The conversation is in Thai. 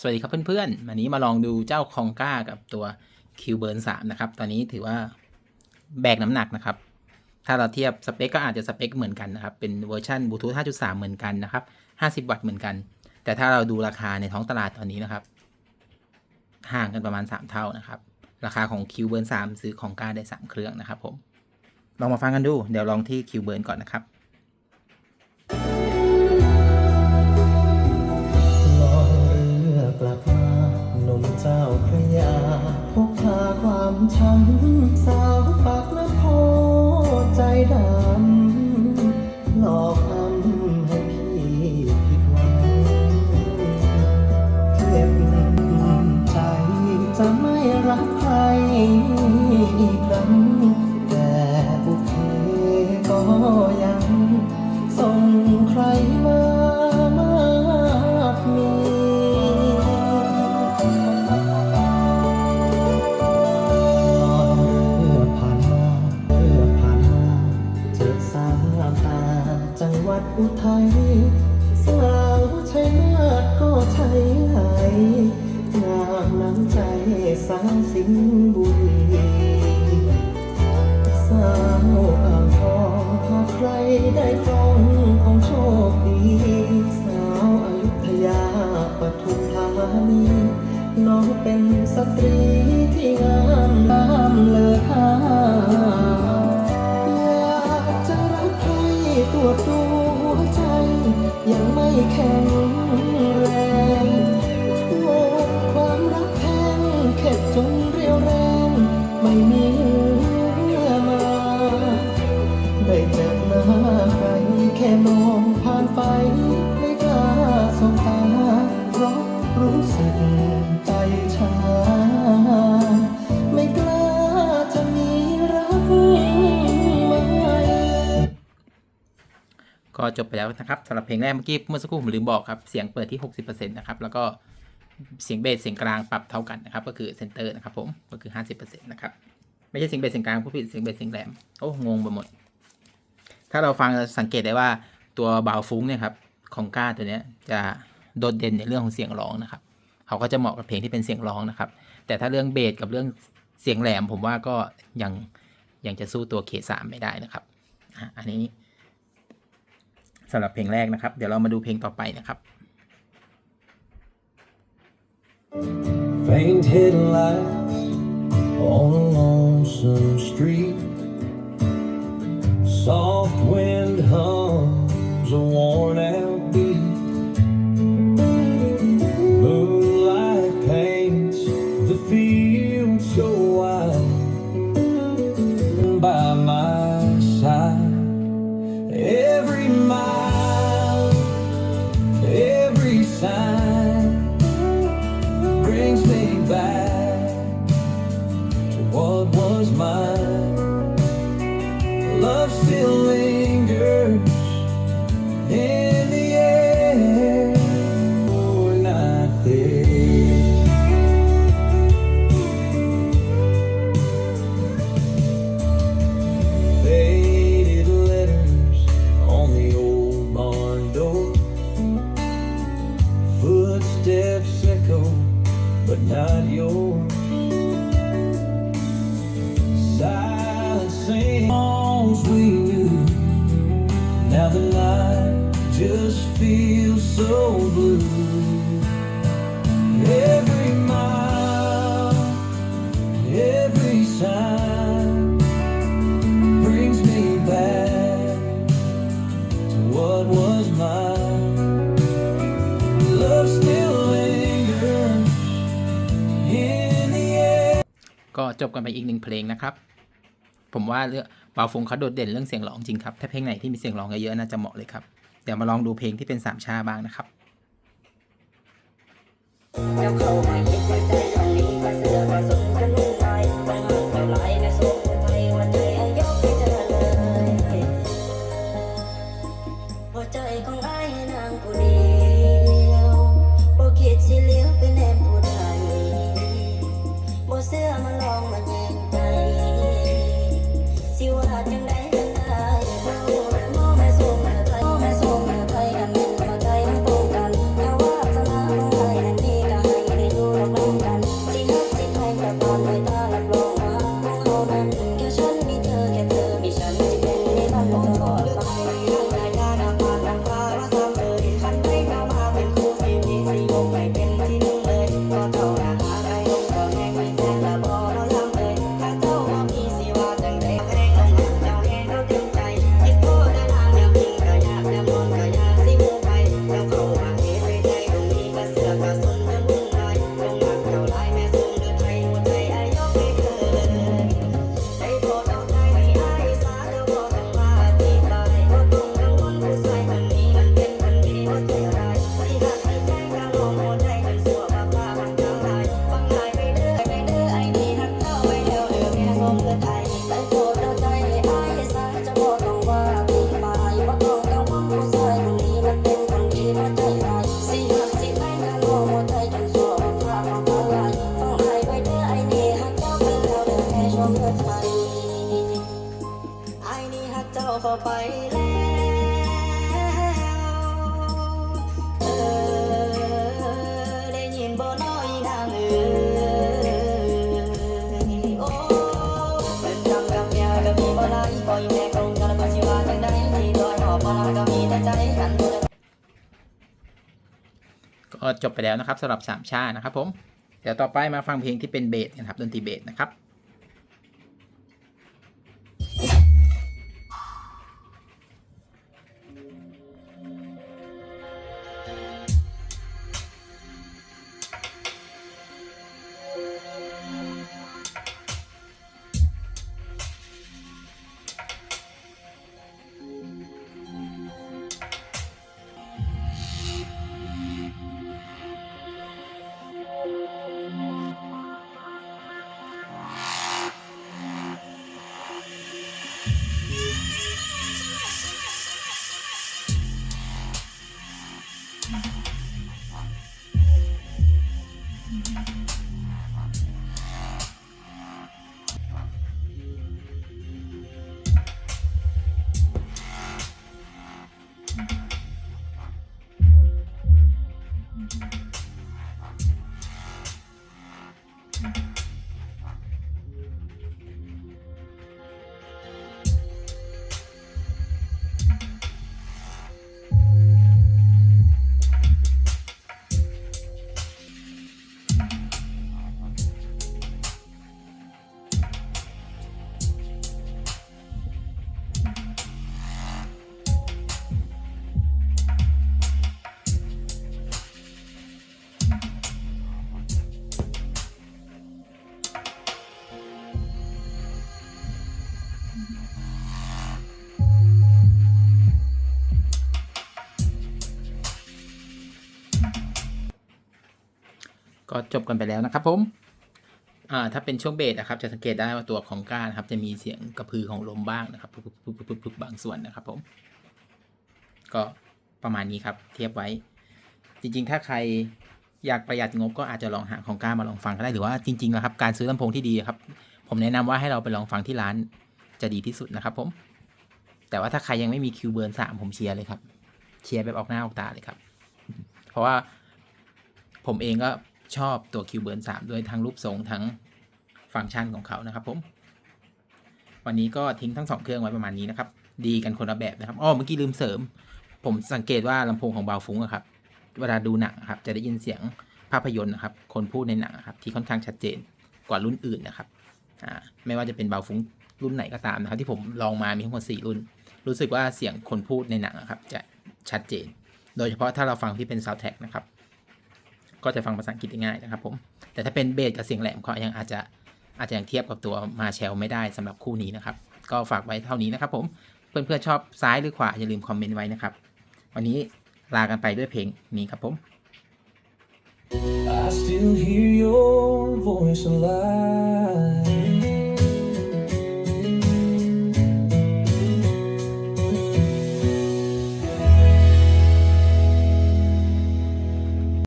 สวัสดีครับเพื่อนๆ วันนี้มาลองดูเจ้าคองก้ากับตัวคิวเบิร์นสามนะครับ ตอนนี้ถือว่าแบกน้ำหนักนะครับ ถ้าเราเทียบสเปคก็อาจจะสเปคเหมือนกันนะครับ เป็นเวอร์ชันบลูทูธ5.3 เหมือนกันนะครับ 50 วัตต์เหมือนกัน แต่ถ้าเราดูราคาในท้องตลาดตอนนี้นะครับ ห่างกันประมาณ 3 เท่านะครับ ราคาของคิวเบิร์น3ซื้อของก้าได้ 3 เครื่องนะครับผม ลองมาฟังกันดู เดี๋ยวลองที่คิวเบิร์นก่อนนะครับ ช้ำสา ไหงากน้ำใจสาวสิงห์บุรีสาวอ่างทองถ้าใครได้ครองคงโชคดี สาวอยุธยาปทุมธานีน้องเป็นสตรี ก็จบไปแล้วนะครับสำหรับเพลงแรกเมื่อกี้เมื่อสักครู่ผมลืมบอกครับ เสียงเปิดที่ 60%นะครับ แล้วก็เสียงเบสเสียงกลางปรับเท่ากันนะครับ ก็คือเซนเตอร์นะครับผมก็คือ 50%นะครับไม่ใช่เสียงเบสเสียงกลางผู้ผิดเสียงเบสเสียงแหลมโอ้งงไปหมด ถ้าเราฟังสังเกตได้ว่าตัวเบาฟุ้งเนี่ยครับของก้าตัวเนี้ยจะโดดเด่นในเรื่องของเสียงร้องนะครับเขาก็จะเหมาะกับเพลงที่เป็นเสียงร้องนะครับ แต่ถ้าเรื่องเบสกับเรื่องเสียงแหลม ผมว่าก็ยังยังจะสู้ตัวเคสามไม่ได้นะครับอันนี้ สำหรับเพลงแรกนะครับ เดี๋ยวเรามาดูเพลงต่อไปนะครับ Faint headlights on a lonesome street. Soft wind hums a worn out beat. Moonlight paints the field so wide. By so blue. Every mile, every sign brings me back to what was mine. Love still lingers in the air. ก็จบกันไปอีกหนึ่งเพลงนะครับ ผมว่าเรื่องบาฟงเขาโดดเด่นเรื่องเสียงร้องจริงครับ ถ้าเพลงไหนที่มีเสียงร้องเยอะๆน่าจะเหมาะเลยครับ ดี๋ยวมาลองดูเพลงที่เป็นสามชาบ้างนะครับแล้วเขามาเย็บไว้ใจอันนี้ก็เสือผสมกันนุ่งไปบางเท่าไรในโซนไทยหัวใจยกให้เธอเลยหัวใจของไอ้นางผู้เดียวบ่คิดสิเลี้ยวไปแนมผู้ใดบ่เสื้อมาลองมาแย่งใจสิว่าจังได ไอ้นี่หักเจ้าเข้าไปแล้วก็จบไปแล้วนะครับสำหรับสามชานะครับผมเดี๋ยวต่อไปมาฟังเพลงที่เป็นเบสนะครับดนตรีเบสนะครับ ก็จบกันไปแล้วนะครับผมอ่าถ้าเป็นช่วงเบสนะครับ จะสังเกตได้ว่าตัวของก้านะครับ จะมีเสียงกระพือของลมบ้างนะครับพึบพึบางส่วนนะครับผม ก็ประมาณนี้ครับ เทียบไว้ จริงๆ ถ้าใครอยากประหยัดงบก็อาจจะลองหาของก้านมาลองฟังก็ได้หรือว่าจริงๆนะครับการซื้อลำโพงที่ดีครับ ผมแนะนำว่าให้เราไปลองฟังที่ร้านจะดีที่สุดนะครับ ผม แต่ว่าถ้าใครยังไม่มีคิวเบิร์นสามผมเชียร์เลยครับเชียร์แบบออกหน้าออกตาเลยครับ เพราะว่าผมเองก็ ชอบตัวคิวเบิร์นสามด้วยทั้งรูปทรงทั้งฟังก์ชันของเขานะครับผม วันนี้ก็ทิ้งทั้งสองเครื่องไว้ประมาณนี้นะครับ ดีกันคนละแบบนะครับอ้อเมื่อกี้ลืมเสริม ผมสังเกตว่าลำโพงของบาวฟุ้งครับ เวลาดูหนังครับ จะได้ยินเสียงภาพยนตร์นะครับ คนพูดในหนังครับ ที่ค่อนข้างชัดเจนกว่ารุ่นอื่นนะครับอ่าไม่ว่าจะเป็นบาวฟุ้งรุ่นไหนก็ตามนะครับ ที่ผมลองมามีทั้งหมด4รุ่น รู้สึกว่าเสียงคนพูดในหนังครับ จะชัดเจน โดยเฉพาะถ้าเราฟังที่เป็นซาวด์แท็กนะครับ ก็จะฟังภาษาอังกฤษได้ง่ายนะครับผมแต่ถ้าเป็นเบสกับเสียงแหลมก็ยังอาจจะอาจจะยังเทียบกับตัวมาแชลไม่ได้สำหรับคู่นี้นะครับ ก็ฝากไว้เท่านี้นะครับผมเพื่อนๆชอบซ้ายหรือขวาอย่าลืมคอมเมนต์ไว้นะครับ วันนี้ลากันไปด้วยเพลงนี้ครับผม I still hear your voice alive.